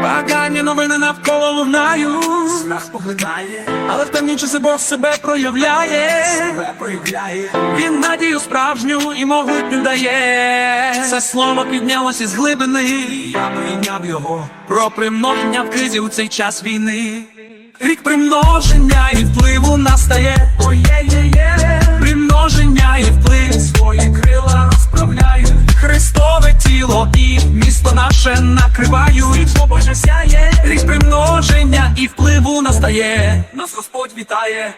Погані новини навколо лунають Нас поглинає, але в темні часи Бог себе проявляє. Себе проявляє. Він надію справжню і могутню дає. Це слово піднялось із глибини. Я прийняв його. Про примноження в кризі у цей час війни. Рік примноження і впливу настає тіло і місто наше накривають Світло Боже сяє Рік примноження і впливу настає Нас Господь вітає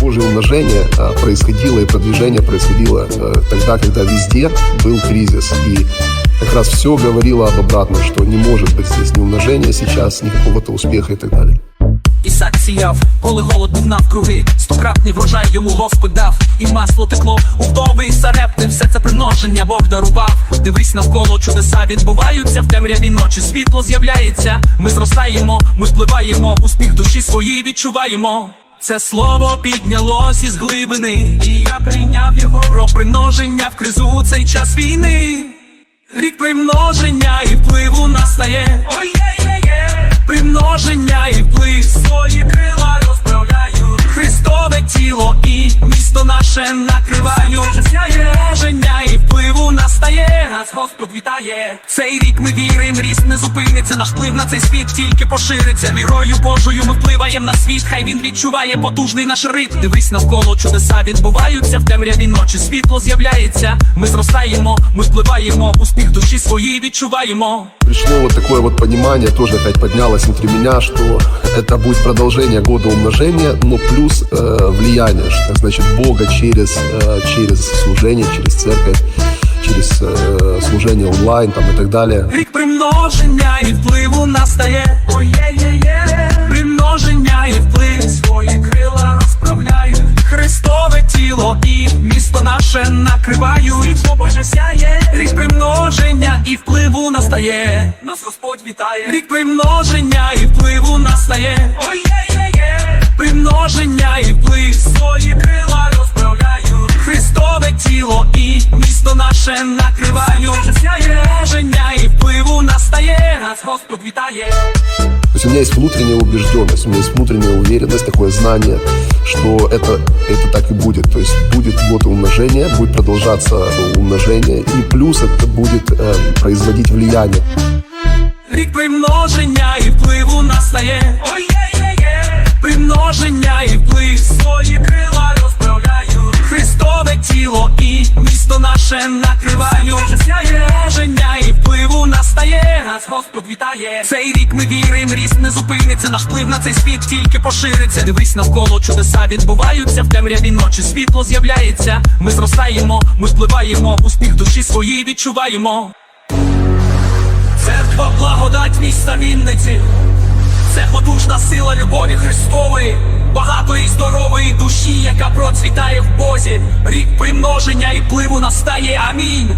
Божье умножение а, происходило и продвижение происходило э, тогда, когда везде был кризис. И как раз все говорило об обратном, что не может быть здесь ни умножения сейчас, ни какого-то успеха и так далее. Сіяв, коли голод був навкруги, стократний врожай йому Господь дав, і масло текло у вдови і сарепти, все це примноження Бог дарував. Дивись навколо чудеса відбуваються в темряві ночі. Світло з'являється, ми зростаємо, ми впливаємо, успіх душі своїй відчуваємо. Це слово піднялось із глибини, і я прийняв його про примноження в кризу цей час війни. Рік примноження і впливу настає. Ой-є-є-є. Місто наше настає. Нас Господь вітає. Цей рік ми віримо, ріст не зупиниться. Наш вплив на цей світ тільки пошириться. Вірою Божою ми впливаємо на світ. Хай він відчуває потужний наш ритм. Дивись навколо чудеса відбуваються в темряві ночі. Світло з'являється. Ми зростаємо, ми впливаємо. Успіх душі своїй відчуваємо. Пришло вот такое вот понимание, тоже опять поднялось внутри меня, что это будет продолжение года умножения, но плюс э, влияние, что, значит, Бога через, э, через служение, через церковь, через э, служение онлайн там, и так далее. Рік примноження і впливу настає. Ой-є-є-є. Примноження і вплив свої крила розправляють. Христове тіло і місто наше накривають. Світло Боже сяє. Рік примноження і впливу настає. Нас Господь вітає. Рік примноження і впливу настає. Ой-є-є-є. місто наше накривають. Примноження і впливу настає. Нас Господь вітає. То есть у меня есть внутренняя убежденность, у меня есть внутренняя уверенность, такое знание, что это, это так и будет. То есть будет год умножения, будет продолжаться умножение, и плюс это будет э, производить влияние. Рік примноження і впливу настає. Ой-є-є-є. Примноження і вплив свої крила Наше накривають. Примноження і впливу настає. Нас Господь вітає. Цей рік ми віримо, ріст не зупиниться. Наш вплив на цей світ тільки пошириться. Дивись навколо чудеса відбуваються в темряві ночі. Світло з'являється. Ми зростаємо, ми впливаємо. Успіх душі своїй відчуваємо. Церква благодать міста Вінниці. Це потужна сила любові Христової, багатої здорової душі, яка процвітає в Бозі. Рік примноження і пливу настає. Амінь.